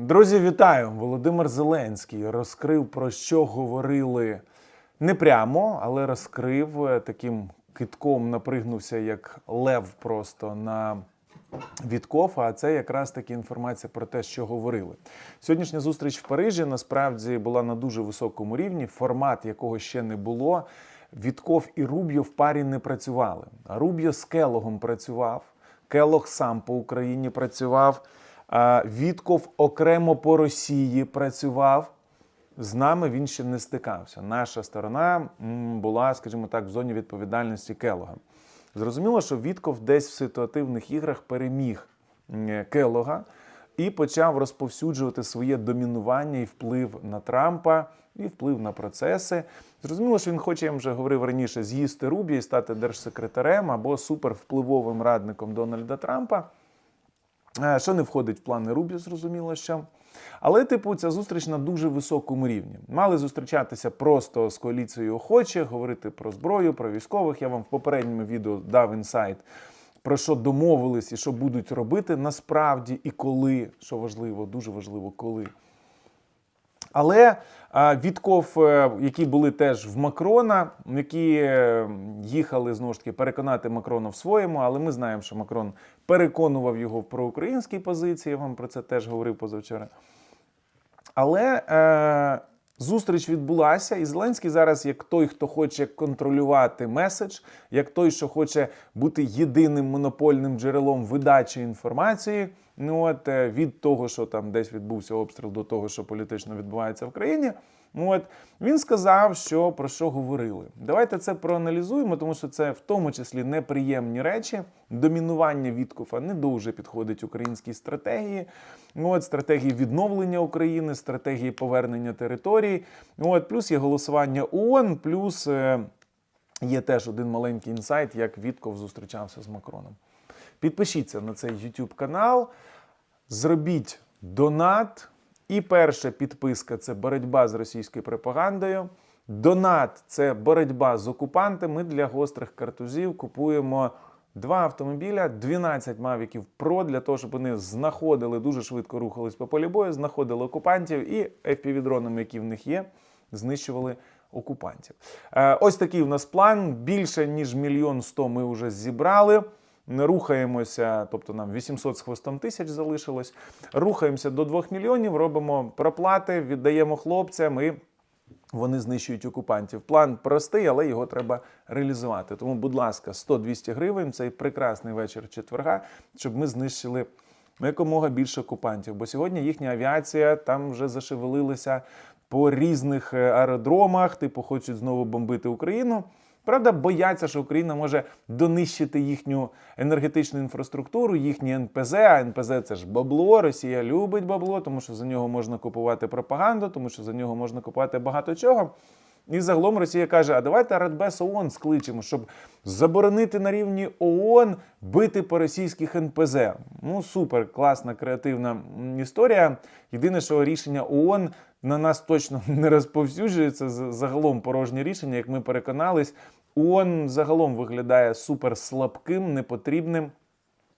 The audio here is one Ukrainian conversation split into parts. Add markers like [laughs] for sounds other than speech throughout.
Друзі, вітаю! Володимир Зеленський розкрив про що говорили не прямо, але розкрив е, таким китком, напригнувся як лев просто на Вітков, а це якраз таки інформація про те, що говорили. Сьогоднішня зустріч в Парижі насправді була на дуже високому рівні, формат якого ще не було. Вітков і Руб'йо в парі не працювали. А Руб'йо з Келогом працював. Келог сам по Україні працював. Вітков окремо по Росії працював. З нами він ще не стикався. Наша сторона була, скажімо так, в зоні відповідальності Келога. Зрозуміло, що Вітков десь в ситуативних іграх переміг Келога і почав розповсюджувати своє домінування і вплив на Трампа, і вплив на процеси. Зрозуміло, що він хоче, я вже говорив раніше, з'їсти Рубі і стати держсекретарем або супервпливовим радником Дональда Трампа. Е, Що не входить в плани Рубі, зрозуміло, що. Але, типу, ця зустріч на дуже високому рівні. Мали зустрічатися просто з коаліцією охочих, говорити про зброю, про військових. Я вам в попередньому відео дав інсайт, про що домовились і що будуть робити насправді і коли, що важливо, дуже важливо, коли. Але а, Вітков, е, які були теж в Макрона, які е, їхали знову ж таки переконати Макрона в своєму, але ми знаємо, що Макрон переконував його в проукраїнській позиції. Я вам про це теж говорив позавчора. Але е, зустріч відбулася, і Зеленський зараз, як той, хто хоче контролювати меседж, як той, що хоче бути єдиним монопольним джерелом видачі інформації. Ну от е, від того, що там десь відбувся обстріл, до того, що політично відбувається в країні. Ну, От він сказав, що про що говорили. Давайте це проаналізуємо, тому що це в тому числі неприємні речі. Домінування Віткофа не дуже підходить українській стратегії. Ну, От стратегії відновлення України, стратегії повернення територій. Ну, От плюс є голосування ООН, плюс е, є теж один маленький інсайт, як Вітков зустрічався з Макроном. Підпишіться на цей YouTube канал, зробіть донат. І перша підписка це боротьба з російською пропагандою. Донат це боротьба з окупантами. Ми для гострих картузів купуємо два автомобіля, 12 мавіків Pro, для того, щоб вони знаходили, дуже швидко рухались по полі бою, знаходили окупантів і FPV-дронами, які в них є, знищували окупантів. Е, Ось такий у нас план. Більше ніж мільйон сто ми вже зібрали. Не рухаємося, тобто нам 800 з хвостом тисяч залишилось. Рухаємося до 2 мільйонів, робимо проплати, віддаємо хлопцям і вони знищують окупантів. План простий, але його треба реалізувати. Тому, будь ласка, 100-200 гривень цей прекрасний вечір четверга, щоб ми знищили якомога більше окупантів. Бо сьогодні їхня авіація там вже зашевелилася по різних е, аеродромах, типу хочуть знову бомбити Україну. Правда, бояться, що Україна може донищити їхню енергетичну інфраструктуру, їхні НПЗ. А НПЗ це ж бабло. Росія любить бабло, тому що за нього можна купувати пропаганду, тому що за нього можна купувати багато чого. І загалом Росія каже: а давайте Радбес ООН скличемо, щоб заборонити на рівні ООН бити по російських НПЗ. Ну супер, класна, креативна історія. Єдине, що рішення ООН на нас точно [laughs] не розповсюджується. Загалом порожнє рішення, як ми переконались, ООН загалом виглядає супер слабким, непотрібним.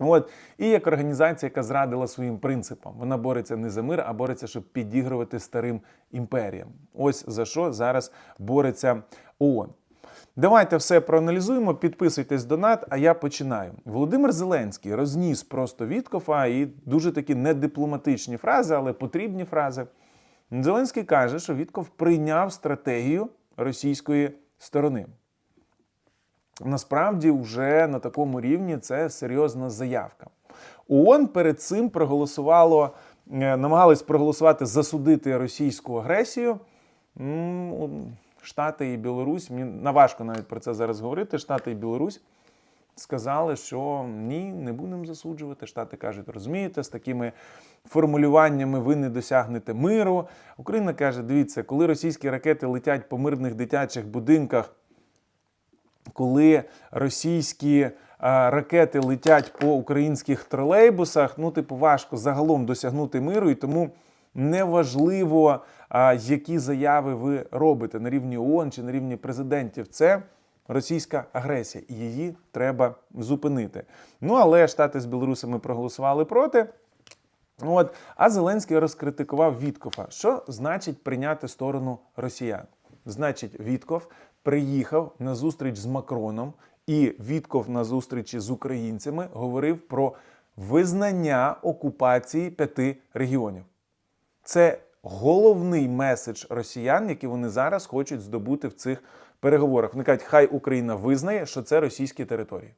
От і як організація, яка зрадила своїм принципам, вона бореться не за мир, а бореться, щоб підігрувати старим імперіям. Ось за що зараз бореться ООН. Давайте все проаналізуємо. Підписуйтесь донат, а я починаю. Володимир Зеленський розніс просто Віткофа і дуже такі недипломатичні фрази, але потрібні фрази. Зеленський каже, що Вітков прийняв стратегію російської сторони. Насправді, вже на такому рівні це серйозна заявка. ООН перед цим проголосувало, е, намагались проголосувати засудити російську агресію. Штати і Білорусь, мені наважко навіть про це зараз говорити. Штати і Білорусь сказали, що ні, не будемо засуджувати. Штати кажуть, розумієте, з такими формулюваннями ви не досягнете миру. Україна каже: дивіться, коли російські ракети летять по мирних дитячих будинках коли російські ракети летять по українських тролейбусах, ну, типу, важко загалом досягнути миру, і тому неважливо, які заяви ви робите на рівні ООН чи на рівні президентів. Це російська агресія, і її треба зупинити. Ну але Штати з білорусами проголосували проти. От, а Зеленський розкритикував Віткофа. Що значить прийняти сторону росіян? Значить, Вітков приїхав на зустріч з Макроном, і Вітков на зустрічі з українцями говорив про визнання окупації п'яти регіонів. Це головний меседж росіян, який вони зараз хочуть здобути в цих переговорах. Вони кажуть, хай Україна визнає, що це російські території.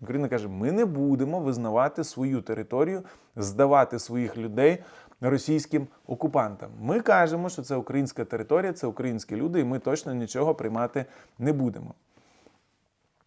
Україна каже: ми не будемо визнавати свою територію, здавати своїх людей російським окупантам. Ми кажемо, що це українська територія, це українські люди, і ми точно нічого приймати не будемо.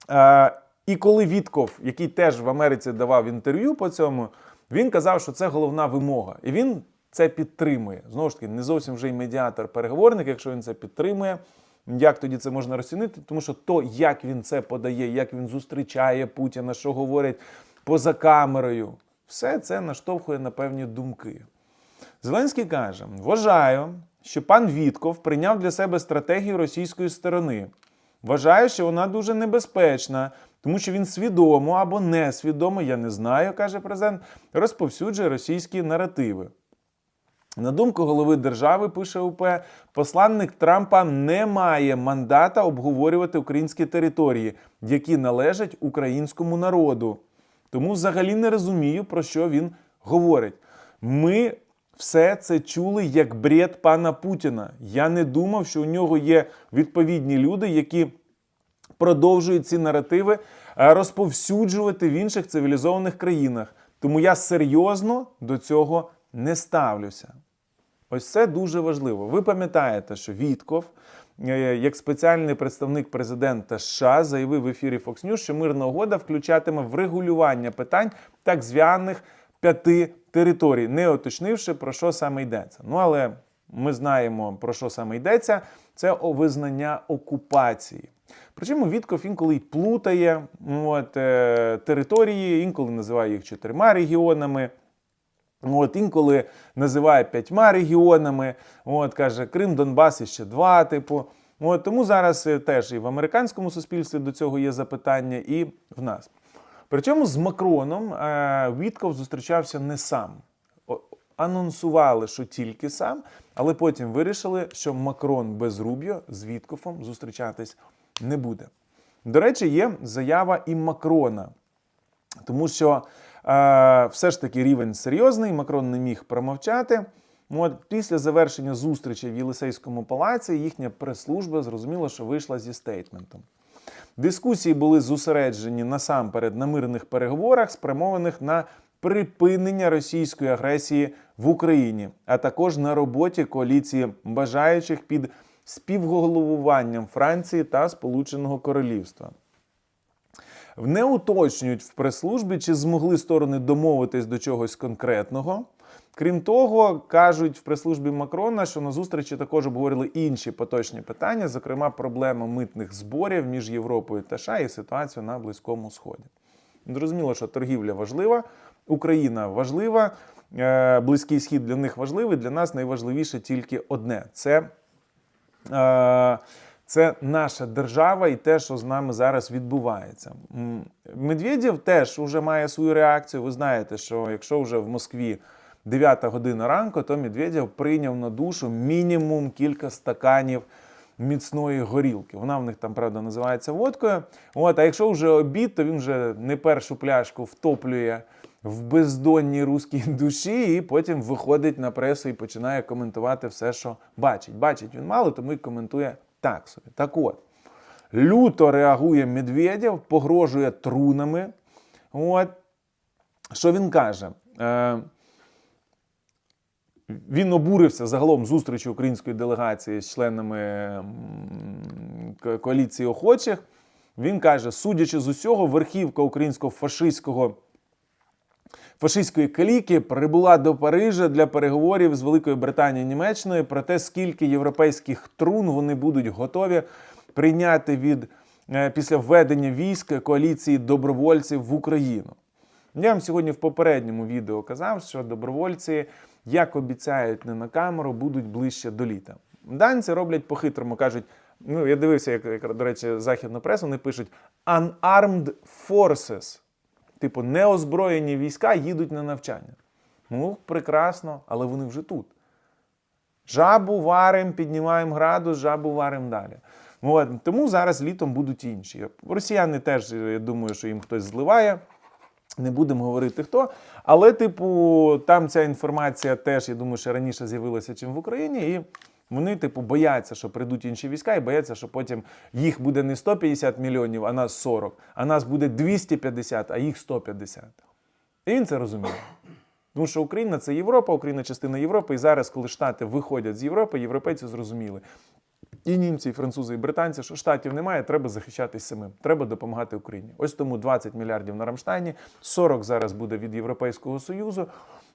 Е, і коли Вітков, який теж в Америці давав інтерв'ю по цьому, він казав, що це головна вимога. І він це підтримує. Знову ж таки, не зовсім вже й медіатор-переговорник, якщо він це підтримує. Як тоді це можна розцінити? Тому що то, як він це подає, як він зустрічає Путіна, що говорить поза камерою, все це наштовхує на певні думки. Зеленський каже: вважаю, що пан Вітков прийняв для себе стратегію російської сторони. Вважаю, що вона дуже небезпечна, тому що він свідомо або несвідомо, я не знаю, каже президент, розповсюджує російські наративи. На думку голови держави, пише УП, посланник Трампа не має мандата обговорювати українські території, які належать українському народу. Тому взагалі не розумію, про що він говорить. Ми все це чули як бред пана Путіна. Я не думав, що у нього є відповідні люди, які продовжують ці наративи е, розповсюджувати в інших цивілізованих країнах. Тому я серйозно до цього не ставлюся. Ось це дуже важливо. Ви пам'ятаєте, що Вітков, е, як спеціальний представник президента США, заявив в ефірі Fox News, що мирна угода включатиме врегулювання питань так званих п'яти територій, не уточнивши, про що саме йдеться. Ну але ми знаємо, про що саме йдеться. Це о визнання окупації. Причому Вітков інколи й плутає от, е, території, інколи називає їх чотирма регіонами. От, інколи називає п'ятьма регіонами. От, каже, Крим, Донбас і ще два, типу. От, тому зараз е, теж і в американському суспільстві до цього є запитання, і в нас. Причому з Макроном е, Вітков зустрічався не сам. Анонсували, що тільки сам, але потім вирішили, що Макрон без Рубіо з Віткофом зустрічатись не буде. До речі, є заява і Макрона. Тому що все ж таки рівень серйозний, Макрон не міг промовчати. Ну, От після завершення зустрічі в Єлисейському палаці їхня прес-служба зрозуміла, що вийшла зі стейтментом. Дискусії були зосереджені насамперед на мирних переговорах, спрямованих на припинення російської агресії в Україні, а також на роботі коаліції бажаючих під співголовуванням Франції та Сполученого Королівства. Не уточнюють в прес-службі, чи змогли сторони домовитись до чогось конкретного. Крім того, кажуть в прес-службі Макрона, що на зустрічі також обговорили інші поточні питання, зокрема проблему митних зборів між Європою та США і ситуацію на Близькому Сході. Зрозуміло, що торгівля важлива, Україна важлива, е, Близький Схід для них важливий. Для нас найважливіше тільки одне це Е, це наша держава і те, що з нами зараз відбувається. Медведєв теж вже має свою реакцію. Ви знаєте, що якщо вже в Москві 9 година ранку, то Медведєв прийняв на душу мінімум кілька стаканів міцної горілки. Вона в них там, правда, називається водкою. От, а якщо вже обід, то він вже не першу пляшку втоплює в бездонній руській [laughs] душі, і потім виходить на пресу і починає коментувати все, що бачить. Бачить він мало, тому і коментує так собі. Так от, люто реагує Медведєв, погрожує трунами. От, що він каже? Е, він обурився загалом зустрічі української делегації з членами коаліції охочих. Він каже: судячи з усього, верхівка українського фашистського фашистської каліки прибула до Парижа для переговорів з Великою Британією Німеччиною про те, скільки європейських трун вони будуть готові прийняти від е, після введення військ коаліції добровольців в Україну. Я вам сьогодні в попередньому відео казав, що добровольці, як обіцяють не на камеру, будуть ближче до літа. Данці роблять по-хитрому, кажуть. Ну, я дивився, як, як до речі, західну пресу, вони пишуть unarmed forces. Типу, неозброєні війська їдуть на навчання. Ну, прекрасно, але вони вже тут. Жабу варимо, піднімаємо градус, жабу варимо далі. От. Тому зараз літом будуть інші. Росіяни теж, я думаю, що їм хтось зливає. Не будемо говорити хто. Але, типу, там ця інформація теж, я думаю, що раніше з'явилася, чим в Україні. І вони, типу, бояться, що прийдуть інші війська, і бояться, що потім їх буде не 150 мільйонів, а нас 40, а нас буде 250, а їх 150. І він це розуміє. Тому що Україна це Європа, Україна частина Європи. І зараз, коли Штати виходять з Європи, європейці зрозуміли. І німці, і французи, і британці, що штатів немає, треба захищатись самим. Треба допомагати Україні. Ось тому 20 мільярдів на Рамштайні, 40 зараз буде від Європейського Союзу.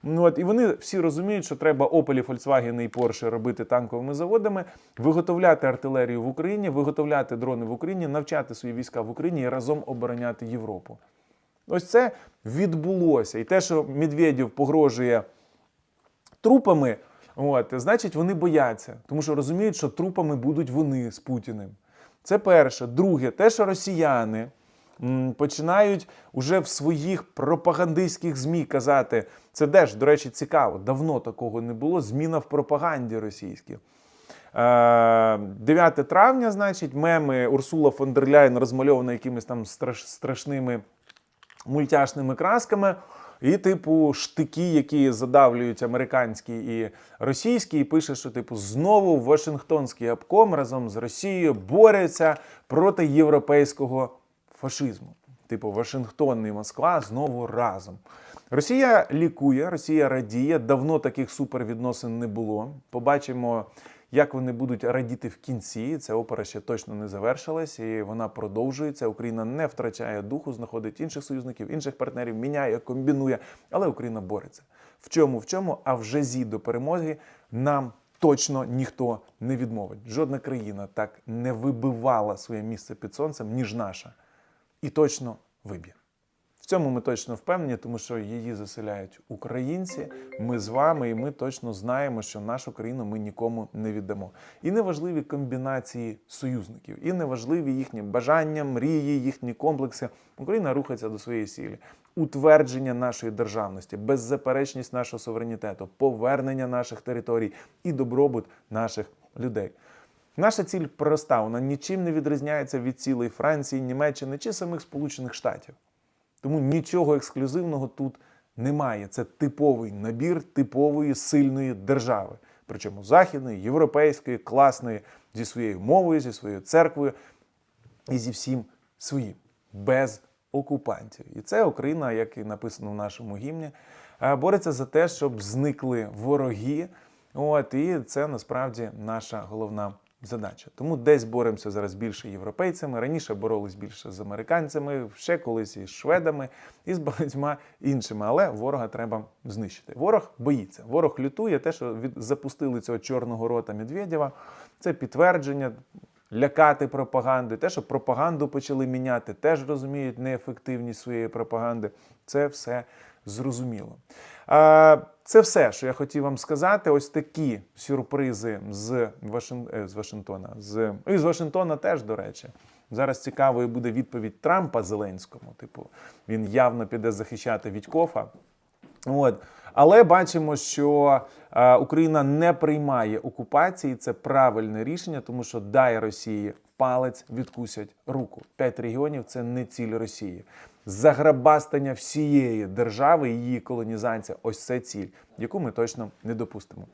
Ну от і вони всі розуміють, що треба Опелі, Фольксвагени і Порше робити танковими заводами, виготовляти артилерію в Україні, виготовляти дрони в Україні, навчати свої війська в Україні і разом обороняти Європу. Ось це відбулося. І те, що Медведєв погрожує трупами, от, значить, вони бояться, тому що розуміють, що трупами будуть вони з Путіним. Це перше. Друге, те, що росіяни починають уже в своїх пропагандистських ЗМІ казати, це теж, до речі, цікаво, давно такого не було. Зміна в пропаганді російській. Е, 9 травня, значить, меми Урсула фон дер Ляйн розмальована якимись там страш, страшними мультяшними красками. І, типу, штики, які задавлюють американські і російські, і пише, що типу знову Вашингтонський обком разом з Росією борються проти європейського фашизму. Типу, Вашингтон і Москва знову разом. Росія лікує, Росія радіє. Давно таких супервідносин не було. Побачимо, як вони будуть радіти в кінці. Ця опера ще точно не завершилась, і вона продовжується. Україна не втрачає духу, знаходить інших союзників, інших партнерів, міняє, комбінує. Але Україна бореться. В чому, в чому? А в жазі до перемоги нам точно ніхто не відмовить. Жодна країна так не вибивала своє місце під сонцем, ніж наша. І точно виб'є. В цьому ми точно впевнені, тому що її заселяють українці. Ми з вами, і ми точно знаємо, що нашу країну ми нікому не віддамо. І неважливі комбінації союзників, і неважливі їхні бажання, мрії, їхні комплекси. Україна рухається до своєї цілі. Утвердження нашої державності, беззаперечність нашого суверенітету, повернення наших територій і добробут наших людей. Наша ціль проста, вона нічим не відрізняється від цілей Франції, Німеччини чи самих Сполучених Штатів. Тому нічого ексклюзивного тут немає. Це типовий набір типової сильної держави. Причому західної, європейської, класної, зі своєю мовою, зі своєю церквою і зі всім своїм, без окупантів. І це Україна, як і написано в нашому гімні, е, бореться за те, щоб зникли вороги. От, і це насправді наша головна задача. Тому десь боремося зараз більше європейцями. Раніше боролись більше з американцями, ще колись із шведами і з багатьма іншими. Але ворога треба знищити. Ворог боїться. Ворог лютує. Те, що від запустили цього чорного рота Медведєва, це підтвердження. Лякати пропагандою, те, що пропаганду почали міняти, теж розуміють неефективність своєї пропаганди. Це все зрозуміло. А, Це все, що я хотів вам сказати. Ось такі сюрпризи з, Вашин... е, з Вашингтона. З... І з Вашингтона теж, до речі. Зараз цікавою буде відповідь Трампа Зеленському. Типу, він явно піде захищати Вітькофа. От. Але бачимо, що е, Україна не приймає окупації. Це правильне рішення, тому що дай Росії палець відкусять руку. П'ять регіонів це не ціль Росії. Заграбастання всієї держави, її колонізація ось це ціль, яку ми точно не допустимо.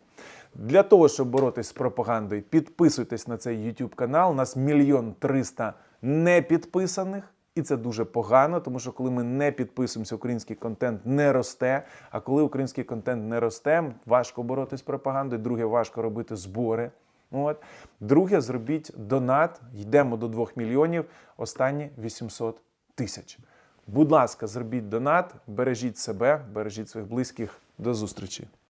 Для того, щоб боротися з пропагандою, підписуйтесь на цей YouTube канал. У нас мільйон триста непідписаних. І це дуже погано, тому що коли ми не підписуємося, український контент не росте. А коли український контент не росте, важко боротися з пропагандою. Друге, важко робити збори. От. Друге, зробіть донат. Йдемо до 2 мільйонів. Останні 800 тисяч. Будь ласка, зробіть донат, бережіть себе, бережіть своїх близьких. До зустрічі.